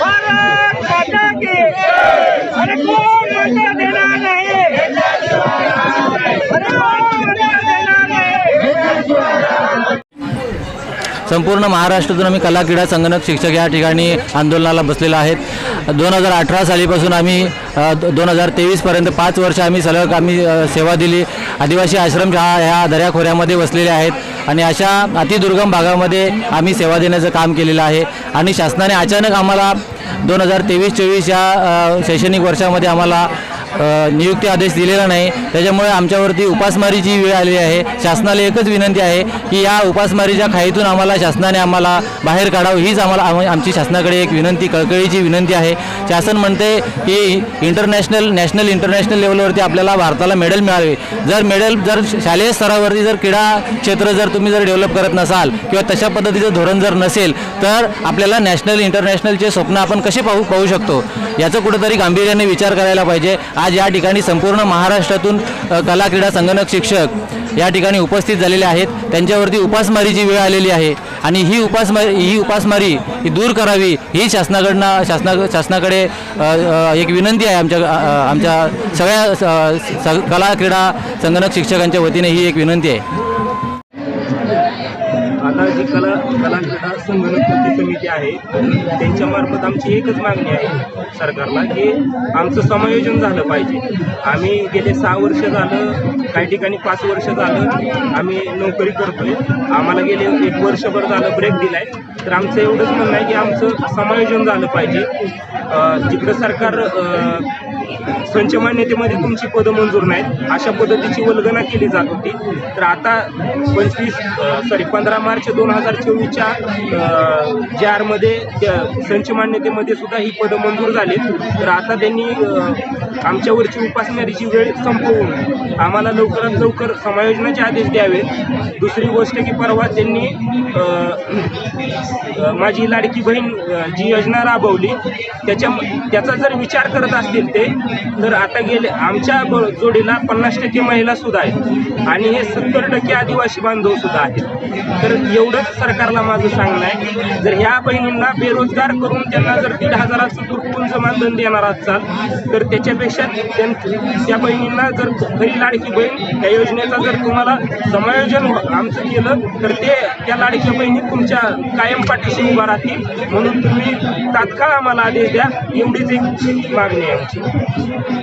भारत माता की अरे कोण माता देणार संपूर्ण महाराष्ट्रातून आम्ही कला क्रीडा संगणक शिक्षक या ठिकाणी आंदोलनाला बसलेलो आहेत. दोन हजार अठरा सालीपासून आम्ही दोन हजार तेवीसपर्यंत पाच वर्ष आम्ही सलग आम्ही सेवा दिली. आदिवासी आश्रम ह्या ह्या दऱ्याखोऱ्यामध्ये वसलेले आहेत आणि अशा अतिदुर्गम भागामध्ये आम्ही सेवा देण्याचं काम केलेलं आहे. आणि शासनाने अचानक आम्हाला दोन हजार तेवीस चोवीस या शैक्षणिक वर्षामध्ये आम्हाला नियुक्ती आदेश दिलेला नाही. त्याच्यामुळे आमच्यावरती उपासमारीची वेळ आलेली आहे. शासनाला एकच विनंती आहे की या उपासमारीच्या खाईतून आम्हाला शासनाने आम्हाला बाहेर काढावं. हीच आम्हाला आम- आमची शासनाकडे एक विनंती कळकळीची विनंती आहे. शासन म्हणते की इंटरनॅशनल नॅशनल इंटरनॅशनल लेवलवरती आपल्याला भारताला मेडल मिळावे. जर मेडल जर शालेय स्तरावरती जर क्रीडा क्षेत्र जर तुम्ही जर डेव्हलप करत नसाल किंवा तशा पद्धतीचं धोरण जर नसेल तर आपल्याला नॅशनल इंटरनॅशनलचे स्वप्न आपण कसे पाहू पाहू शकतो? याचं कुठंतरी गांभीर्याने विचार करायला पाहिजे. आज या ठिकाणी संपूर्ण महाराष्ट्रातून कला क्रीडा संगणक शिक्षक या ठिकाणी उपस्थित झालेले आहेत. त्यांच्यावरती उपासमारीची वेळ आलेली आहे आणि ही उपासमारी ही उपासमारी ही दूर करावी ही शासनाकडनं शासना शासनाकडे एक विनंती आहे आमच्या आमच्या सगळ्या कला क्रीडा संगणक शिक्षकांच्या वतीने ही एक विनंती आहे. आता जी कला कला क्रीडा संगणक कृती समिती आहे त्यांच्यामार्फत आमची एकच मागणी आहे सरकारला की आमचं समायोजन झालं पाहिजे. आम्ही गेले सहा वर्ष झालं काही ठिकाणी पाच वर्ष झालं आम्ही नोकरी करतोय. आम्हाला गेले एक वर्षभर झालं ब्रेक दिलाय. तर आमचं एवढंच म्हणणं आहे की आमचं समायोजन झालं पाहिजे. जिकडं सरकार अं, मान्यतेमध्ये तुमची पदं मंजूर नाहीत. अशा पद्धतीची वल्गना केली जात होती. तर आता पंचवीस सॉरी पंधरा मार्च दोन हजार चोवीसच्या जे आरमध्ये संच मान्यतेमध्ये सुद्धा ही पदं मंजूर झाली तर आता त्यांनी आमच्यावरची उपासमारीची वेळ संपवून आम्हाला लवकरात लवकर समायोजनाचे आदेश द्यावेत. दुसरी गोष्ट की परवा त्यांनी माझी लाडकी बहीण जी योजना राबवली त्याच्या त्याचा जर विचार करत असतील ते तर आता गेले आमच्या जोडीला पन्नास टक्के महिला सुद्धा आहेत आणि हे सत्तर टक्के आदिवासी बांधव सुद्धा आहेत. तर एवढंच सरकारला माझं सांगणं आहे. जर ह्या बहिणींना बेरोजगार करून त्यांना जर दीड हजाराचं तुटपुंज मानधन देणार असाल तर त्याच्यापेक्षा भविष्यात त्या बहिणींना जर घरी लाडकी बहीण या योजनेचा जर तुम्हाला समायोजन हो- आमचं केलं तर ते त्या लाडक्या बहिणी तुमच्या कायम पाठीशी उभा राहतील. म्हणून तुम्ही तात्काळ आम्हाला आदेश द्या. एवढीच एक मागणी आहे आमची.